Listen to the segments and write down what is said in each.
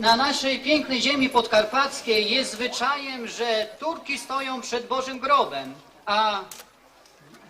Na naszej pięknej ziemi podkarpackiej jest zwyczajem, że Turki stoją przed Bożym grobem, a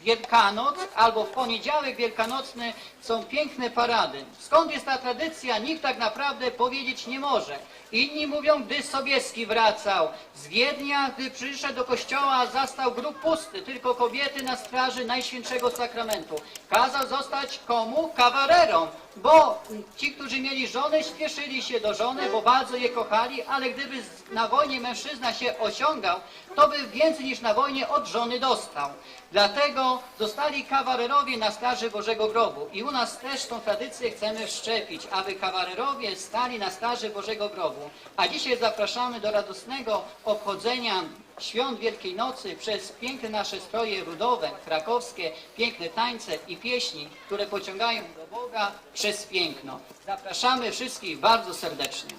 Wielkanoc albo w poniedziałek wielkanocny są piękne parady. Skąd jest ta tradycja, nikt tak naprawdę powiedzieć nie może. Inni mówią, gdy Sobieski wracał z Wiednia, gdy przyszedł do kościoła, zastał grób pusty, tylko kobiety na straży Najświętszego Sakramentu. Kazał zostać komu? Kawarerom, bo ci, którzy mieli żony, śpieszyli się do żony, bo bardzo je kochali, ale gdyby na wojnie mężczyzna się osiągał, to by więcej niż na wojnie od żony dostał. Dlatego zostali kawarerowie na straży Bożego Grobu. I u nas też tą tradycję chcemy wszczepić, aby kawarerowie stali na straży Bożego Grobu. A dzisiaj zapraszamy do radosnego obchodzenia świąt Wielkiej Nocy przez piękne nasze stroje rudowe, krakowskie, piękne tańce i pieśni, które pociągają do Boga przez piękno. Zapraszamy wszystkich bardzo serdecznie.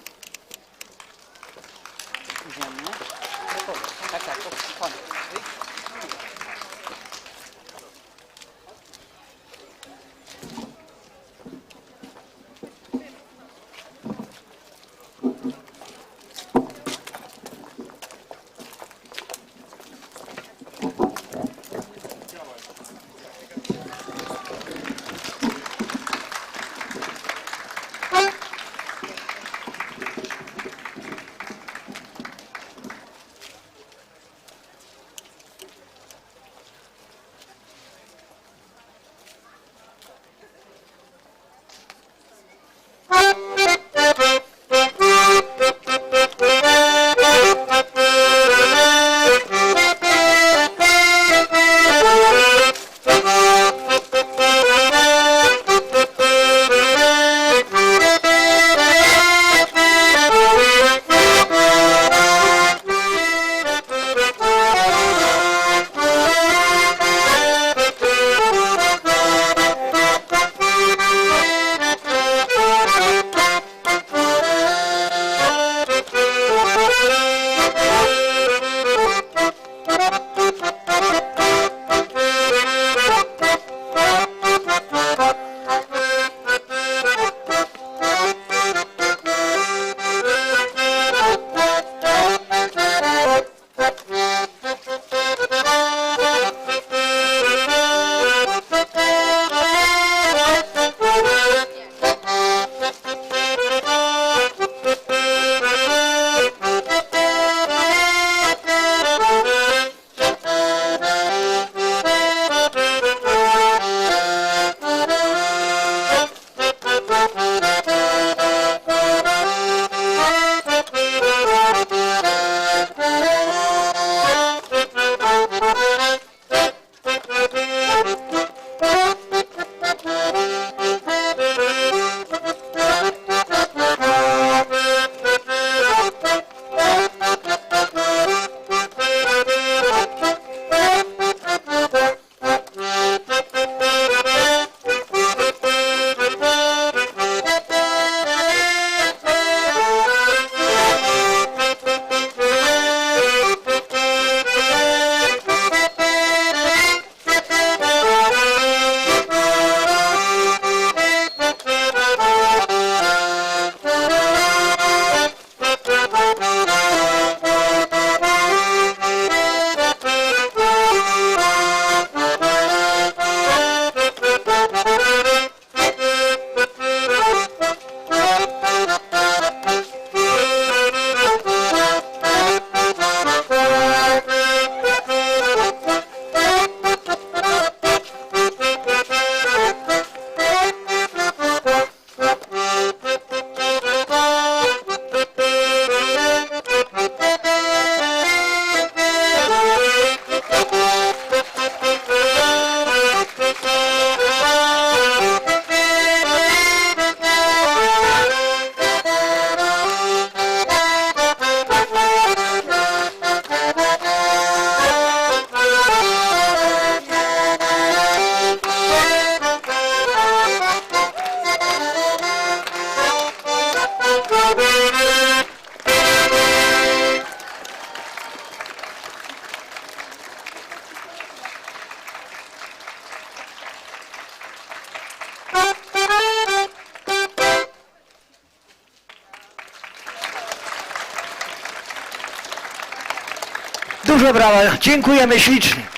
Tak, tak, Dużo brawa, dziękujemy ślicznie.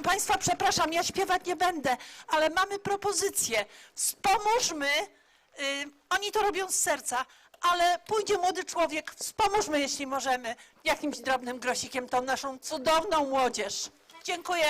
Proszę Państwa, przepraszam, ja śpiewać nie będę, ale mamy propozycję. Wspomóżmy, y, oni to robią z serca, ale pójdzie młody człowiek, wspomóżmy, jeśli możemy, jakimś drobnym grosikiem tą naszą cudowną młodzież. Dziękuję.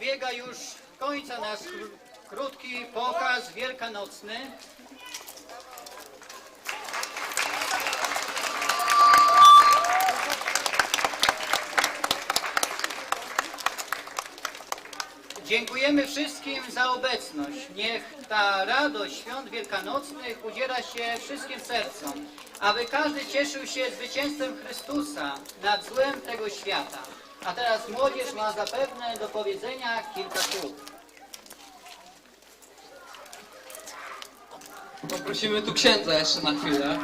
Dobiega już końca nasz kró- krótki pokaz wielkanocny. Dziękujemy wszystkim za obecność. Niech ta radość świąt wielkanocnych udziela się wszystkim sercom, aby każdy cieszył się zwycięstwem Chrystusa nad złem tego świata. A teraz młodzież ma zapewne do powiedzenia kilka słów. Poprosimy tu księdza jeszcze na chwilę.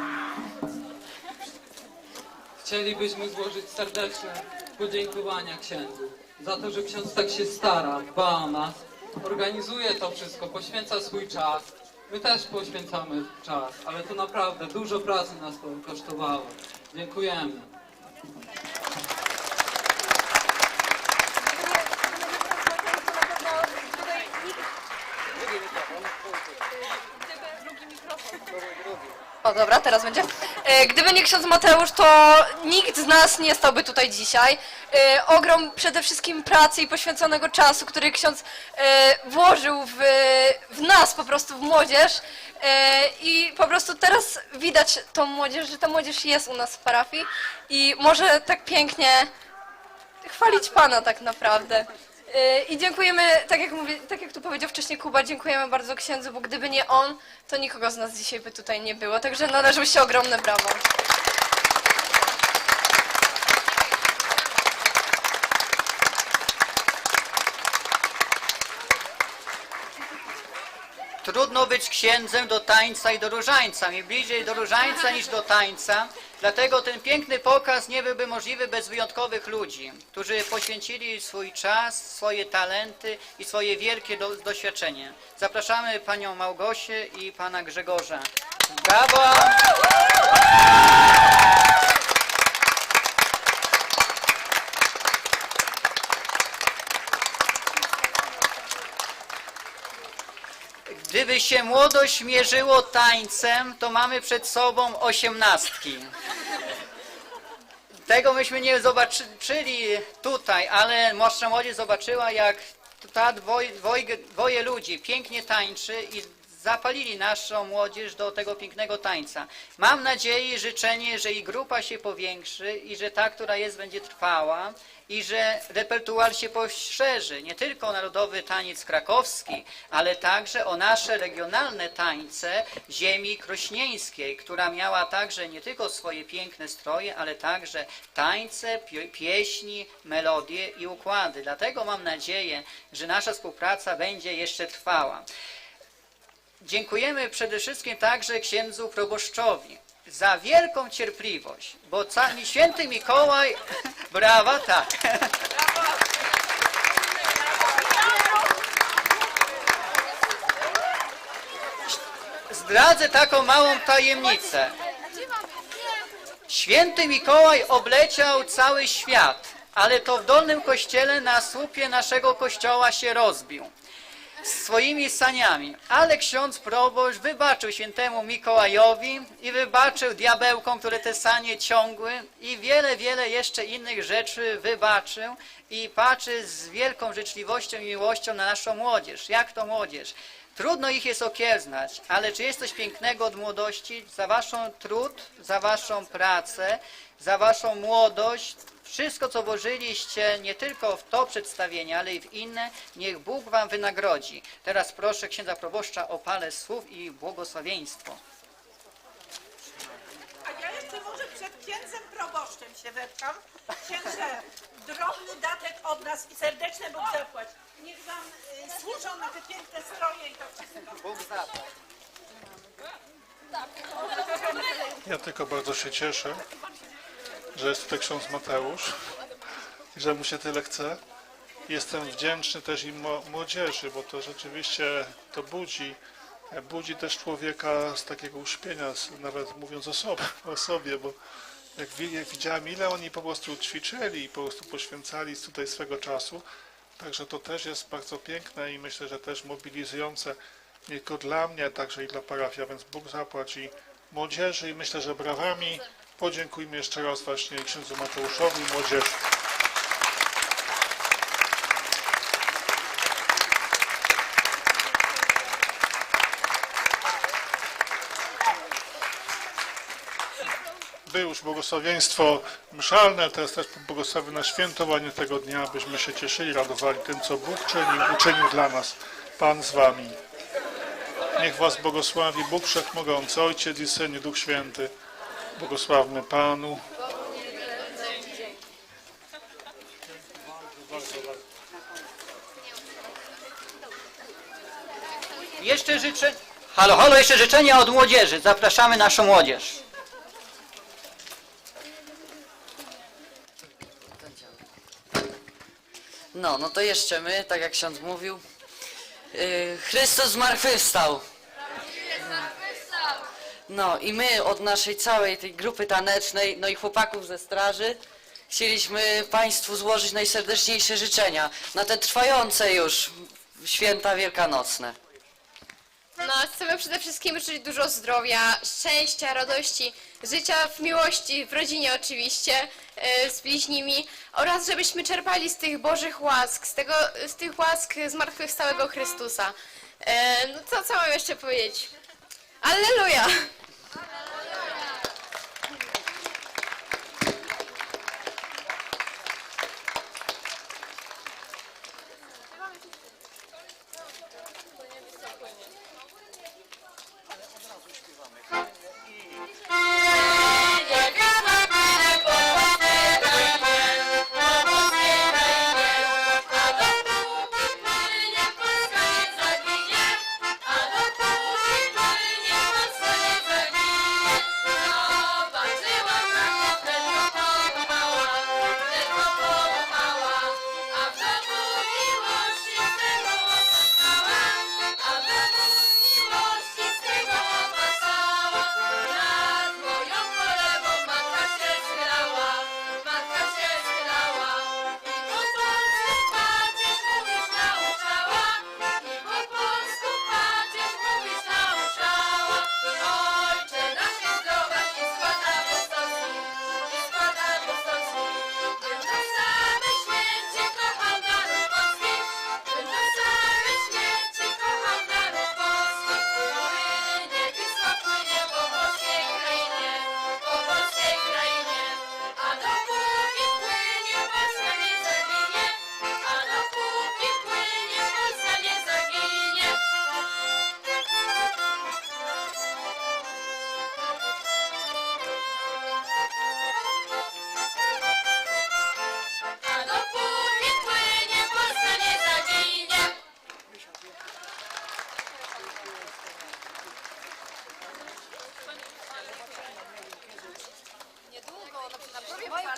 Chcielibyśmy złożyć serdeczne podziękowania księdzu za to, że ksiądz tak się stara, dba o nas, organizuje to wszystko, poświęca swój czas. My też poświęcamy czas, ale to naprawdę dużo pracy nas to kosztowało. Dziękujemy. O dobra, teraz będzie. E, Gdyby nie ksiądz Mateusz, to nikt z nas nie stałby tutaj dzisiaj. E, Ogrom przede wszystkim pracy i poświęconego czasu, który ksiądz e, włożył w, w nas, po prostu w młodzież. I po prostu teraz widać tą młodzież, że ta młodzież jest u nas w parafii i może tak pięknie chwalić Pana tak naprawdę. I dziękujemy, tak jak, mówię, tak jak tu powiedział wcześniej Kuba, dziękujemy bardzo księdzu, bo gdyby nie on, to nikogo z nas dzisiaj by tutaj nie było. Także należy się ogromne brawo. Trudno być księdzem do tańca i do różańca, mi bliżej do różańca niż do tańca. Dlatego ten piękny pokaz nie byłby możliwy bez wyjątkowych ludzi, którzy poświęcili swój czas, swoje talenty i swoje wielkie do, doświadczenie. Zapraszamy panią Małgosię i pana Grzegorza. Brawo! Gdyby się młodość mierzyło tańcem, to mamy przed sobą osiemnastki. Tego myśmy nie zobaczyli tutaj, ale młodsza młodzież zobaczyła, jak ta dwoj, dwoj, dwoje ludzi pięknie tańczy i zapalili naszą młodzież do tego pięknego tańca. Mam nadzieję i życzenie, że i grupa się powiększy i że ta, która jest, będzie trwała i że repertuar się poszerzy, nie tylko o narodowy taniec krakowski, ale także o nasze regionalne tańce ziemi krośnieńskiej, która miała także nie tylko swoje piękne stroje, ale także tańce, pie- pieśni, melodie i układy. Dlatego mam nadzieję, że nasza współpraca będzie jeszcze trwała. Dziękujemy przede wszystkim także księdzu proboszczowi za wielką cierpliwość, bo ca- święty Mikołaj, brawa, tak. Zdradzę taką małą tajemnicę. Święty Mikołaj obleciał cały świat, ale to w Dolnym Kościele na słupie naszego kościoła się rozbił swoimi saniami. Ale ksiądz proboszcz wybaczył świętemu Mikołajowi i wybaczył diabełkom, które te sanie ciągły i wiele, wiele jeszcze innych rzeczy wybaczył i patrzy z wielką życzliwością i miłością na naszą młodzież. Jak to młodzież? Trudno ich jest okiełznać, ale czy jest coś pięknego od młodości? Za waszą trud, za waszą pracę, za waszą młodość, wszystko co włożyliście nie tylko w to przedstawienie, ale i w inne, niech Bóg wam wynagrodzi. Teraz proszę księdza proboszcza o parę słów i błogosławieństwo. A ja jeszcze może przed księdzem proboszczem się wepcham. Księże, drobny datek od nas i serdeczne Bóg zapłać. Niech wam y, służą na te piękne stroje i to wszystko. Bóg zapłać. Ja tylko bardzo się cieszę, że jest tutaj ksiądz Mateusz i że mu się tyle chce. Jestem wdzięczny też i młodzieży, bo to rzeczywiście to budzi, budzi też człowieka z takiego uśpienia, nawet mówiąc o sobie, o sobie bo jak, wi- jak widziałem, ile oni po prostu ćwiczyli i po prostu poświęcali tutaj swego czasu, także to też jest bardzo piękne i myślę, że też mobilizujące nie tylko dla mnie, także i dla parafia, więc Bóg zapłać i młodzieży i myślę, że brawami podziękujmy jeszcze raz właśnie księdzu Mateuszowi i młodzieży. Było już błogosławieństwo mszalne, teraz też błogosławię na świętowanie tego dnia, abyśmy się cieszyli, radowali tym, co Bóg czynił, uczynił dla nas. Pan z wami. Niech was błogosławi Bóg Wszechmogący, Ojciec i Syn i Duch Święty. Błogosławmy Panu. Jeszcze życzę... Halo, halo, jeszcze życzenia od młodzieży. Zapraszamy naszą młodzież. No, no to jeszcze my, tak jak ksiądz mówił. Yy, Chrystus zmartwychwstał. No i my od naszej całej tej grupy tanecznej, no i chłopaków ze straży, chcieliśmy Państwu złożyć najserdeczniejsze życzenia na te trwające już święta wielkanocne. No, chcemy przede wszystkim życzyć dużo zdrowia, szczęścia, radości, życia w miłości, w rodzinie oczywiście, e, z bliźnimi oraz żebyśmy czerpali z tych Bożych łask, z, tego, z tych łask zmartwychwstałego Chrystusa. E, No co, co mam jeszcze powiedzieć? Alleluja!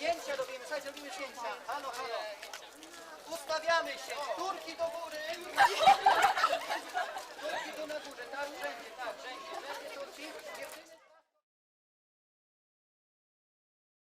Zdjęcia robimy, słuchaj, zrobimy zdjęcia. Halo, halo. Ustawiamy się. Turki do góry. Turki tu na górze, tak, wszędzie, tak, wszędzie. Wszędzie turki.